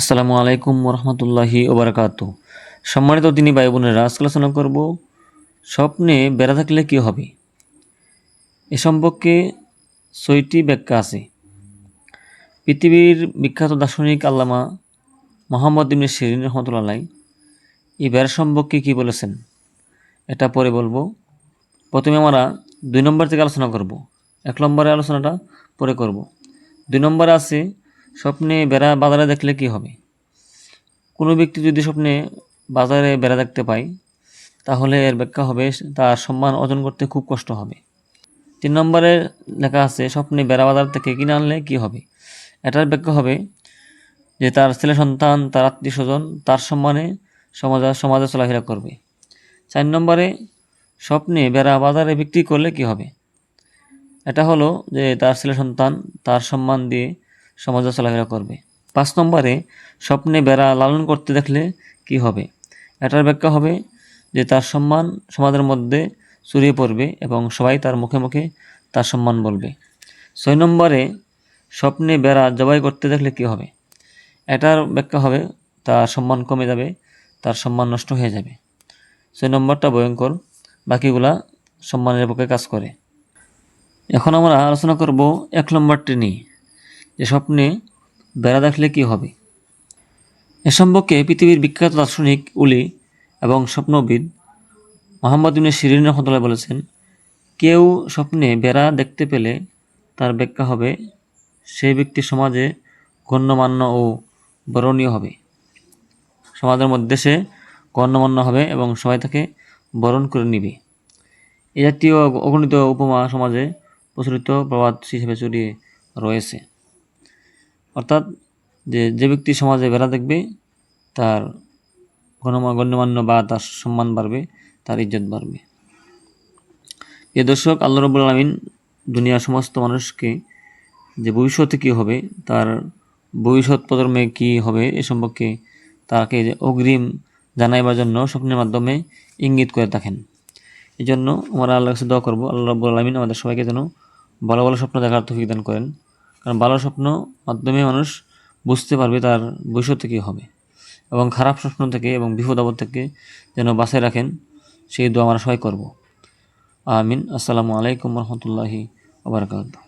আসসালামু আলাইকুম রহমতুল্লাহি ওবরাকাত সম্মানিত তিনি ভাই বোনেরা আজকে আলোচনা করব স্বপ্নে বেড়া থাকলে কি হবে? এ সম্পর্কে ছয়টি ব্যাখ্যা আছে। পৃথিবীর বিখ্যাত দার্শনিক আল্লামা মোহাম্মদ ইবনে শিরিন রহমতুল্লাহ এই বেড়া সম্পর্কে কী বলেছেন? এটা পরে বলব। প্রথমে আমরা দুই নম্বর থেকে আলোচনা করব। এক নম্বরে আলোচনাটা পরে করব। দুই নম্বরে আছে স্বপ্নে বেড়া বাজারে দেখলে কি হবে? কোনো ব্যক্তি যদি স্বপ্নে বাজারে বেড়া দেখতে পায়, তাহলে এর ব্যাখ্যা হবে, তার সম্মান অর্জন করতে খুব কষ্ট হবে। তিন নম্বরে লেখা আছে, স্বপ্নে বেড়া বাজার থেকে কিনে আনলে কি হবে? এটার ব্যাখ্যা হবে যে তার ছেলে সন্তান, তার আত্মীয় স্বজন, তার সম্মানে সমাজে সমাজে চলাফেরা করবে। চার নম্বরে, স্বপ্নে বেড়া বাজারে বিক্রি করলে কি হবে? এটা হলো যে তার ছেলে সন্তান, তার সম্মান দিয়ে সমাজে চলাফেরা করবে। পাঁচ নম্বরে, স্বপ্নে বেড়া লালন করতে দেখলে কি হবে? এটার ব্যাখ্যা হবে যে তার সম্মান সমাজের মধ্যে ছড়িয়ে পড়বে এবং সবাই তার মুখে মুখে তার সম্মান বলবে। ছয় নম্বরে, স্বপ্নে বেড়া জবাই করতে দেখলে কি হবে? এটার ব্যাখ্যা হবে, তার সম্মান কমে যাবে, তার সম্মান নষ্ট হয়ে যাবে। ছয় নম্বরটা ভয়ঙ্কর, বাকিগুলা সম্মানের পক্ষে কাজ করে। এখন আমরা আলোচনা করব এক নম্বরটি নিয়ে। যে স্বপ্নে বেড়া দেখলে কি হবে? এ সম্পর্কে পৃথিবীর বিখ্যাত দার্শনিক উলি এবং স্বপ্নবিদ মোহাম্মদ ইবনে শিরিন রহমতুল্লাহ বলেছেন, কেউ স্বপ্নে বেড়া দেখতে পেলে তার ব্যাখ্যা হবে, সেই ব্যক্তি সমাজে গণ্যমান্য ও বরণীয় হবে। সমাজের মধ্যে সে গণ্যমান্য হবে এবং সবাই তাকে বরণ করে নিবে। এ জাতীয় অগণিত উপমা সমাজে প্রচলিত প্রবাদ হিসেবে ছড়িয়ে রয়েছে। অর্থাৎ যে যে ব্যক্তি সমাজে বেড়া দেখবে, তার গণ্যমান্য বা তার সম্মান বাড়বে, তার ইজ্জত বাড়বে। এ দর্শক, আল্লাহ রবুল আলমিন দুনিয়ার সমস্ত মানুষকে যে ভবিষ্যতে কী হবে, তার ভবিষ্যৎ প্রজন্মে কী হবে এ সম্পর্কে তাকে অগ্রিম জানাইবার জন্য স্বপ্নের মাধ্যমে ইঙ্গিত করে থাকেন। এই জন্য আমরা আল্লাহ কাছে দোয়া করব, আল্লাহ রব্বুল আলমিন আমাদের সবাইকে যেন ভালো ভালো স্বপ্ন দেখার তৌফিক দান করেন। কারণ ভালো স্বপ্ন মাধ্যমে মানুষ বুঝতে পারবে তার ভবিষ্যতে কী হবে। এবং খারাপ স্বপ্ন থেকে এবং বিপদ আপদ থেকে যেন বাঁচায় রাখেন, সেই দোয়া আমরা সবাই করব। আমিন। আসসালামু আলাইকুম রহমতুল্লাহি আবরকাত